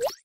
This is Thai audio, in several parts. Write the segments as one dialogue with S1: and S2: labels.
S1: ร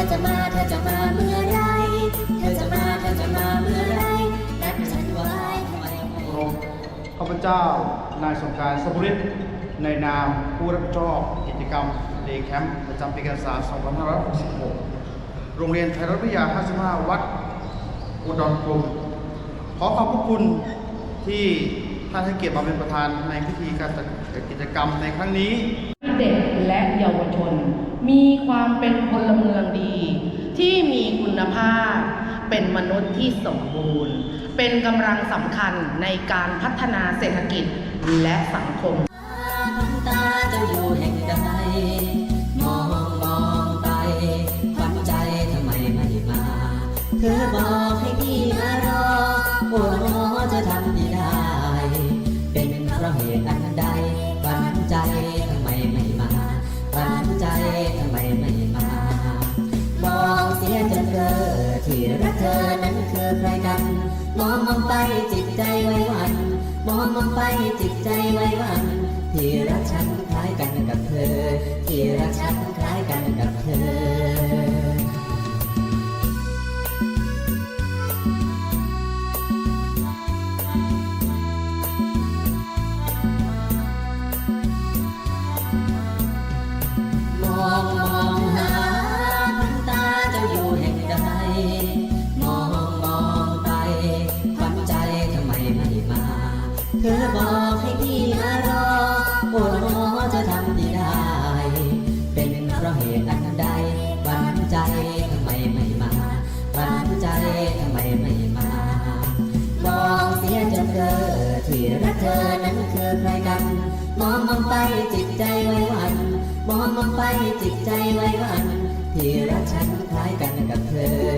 S1: อจะมาเธอจะมาเมื่อไร เธอจะมาเธอจะมาเมื่อไรนัดฉันไว้ทำไมไม่เคาร
S2: พข้าพเจ้า นายสงการสมุริตในนามผู้รับผิดชอบกิจกรรมเดย์แคมป์ประจำปีการศึกษา 2566 โรงเรียนไทยรัฐวิทยา 55 วัดอุดรกรมขอขอบพระคุณที่ท่านให้เกียรติมาเป็นประธานในพิธีการจัดกิจกรรมในครั้งนี้
S3: เด็กและเยาวชน มีความเป็นพลเมืองดี ที่มีคุณภาพ เป็นมนุษย์ที่สมบูรณ์ เป็นกำลังสำคัญในการพัฒนาเศรษฐกิจและสังคม
S1: ตาเจ้าอยู่แห่งใดมองมองไปฝันใจทำไมไม่มา เธอบอกให้พี่มารอโอ้จะทำที่ได้ เป็นเพราะเหตุอัน องมองไปจิตใจไว้วัน มองมองไปจิตใจไว้วัน ที่รักฉันคล้ายกันกับเธอ ที่รักฉันคล้ายกันกับเธอ มองมไปจิตใจไว้วัน มองมองไปจิตใจไว้วัน ที่รักฉันคล้ายกันกับเธอ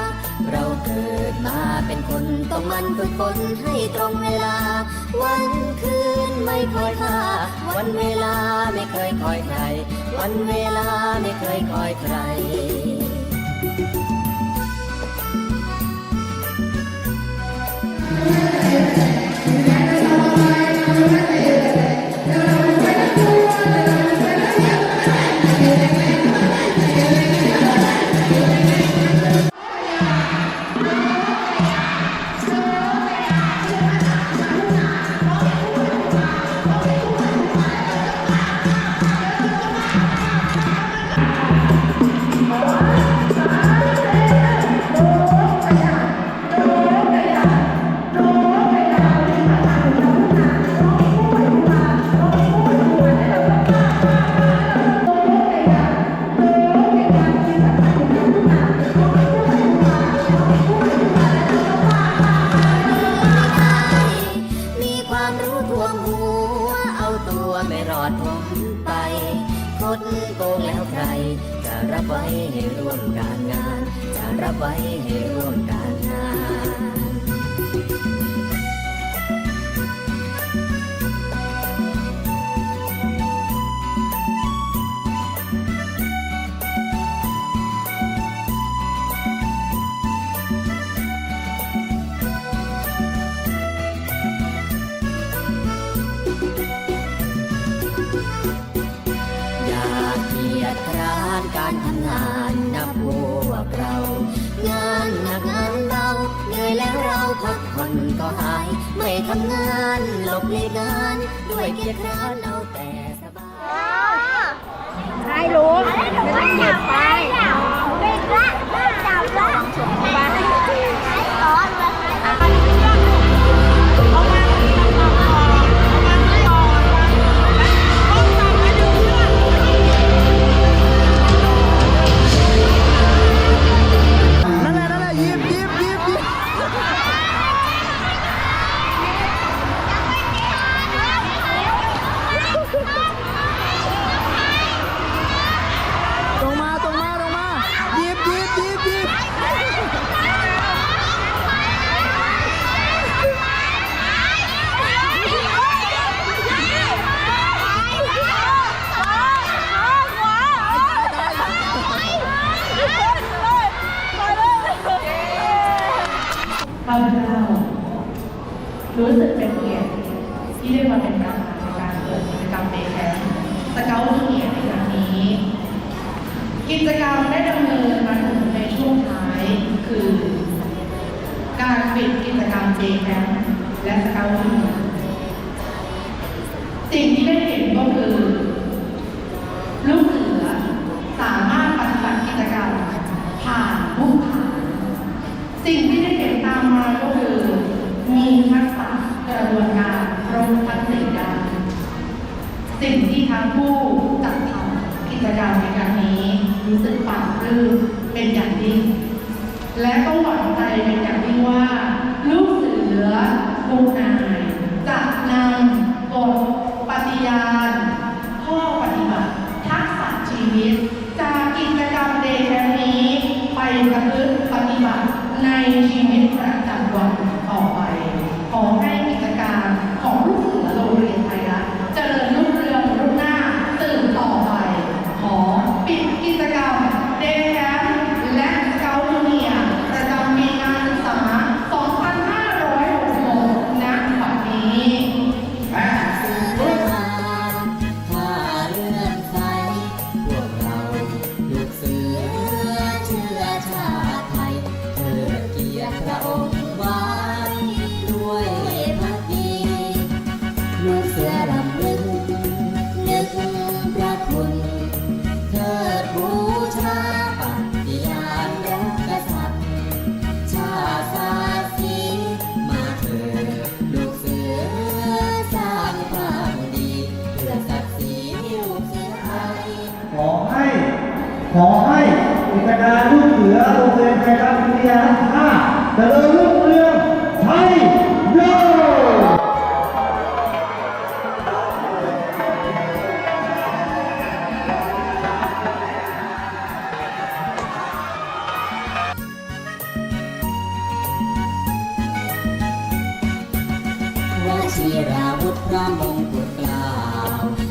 S1: เราเกิดมาเป็นคนต้องมันฝึกฝนให้ตรงเวลา วันคืนไม่คอยท่าวันเวลาไม่เคยคอยใคร วันเวลาไม่เคยคอยใคร
S3: ข
S1: รับไว้ให้ร่วมการงานอย่าเกียร้านการทำงานนับพว แล้วเราพักผ่อนก็หาย ไม่ทำงานหลบเลีกงาน ด้วยเกียรคร้านเอาแต่สบาย
S4: ใช่รู้ไม่ต้องหยิบไปไม่กล้าไม่จับแล้ว
S3: ข้าพเจ้ารู้สึกเป็นเกียรติที่ได้มาเป็นประธานในการเปิดกิจกรรมเดย์แคมป์สเกลเกียรติในครั้งนี้ กิจกรรมได้ดำเนินมาถึงในช่วงท้ายคือ การปิดกิจกรรมเดย์แคมป์และสเกลเกียรติสิ่งที่ ทั้งผู้จัดทำกิจกรรมในครั้งนี้รู้สึกปลาบปลื้มเป็นอย่างยิ่งและต้องหวังใจเป็นอย่าง
S5: กิจการลูกเสือโรงเรียนไทยรัฐวิทยาห้าเจริญรุ่งเรืองไทยโย
S1: วชิราวุธพระมงกุฎเกล้าว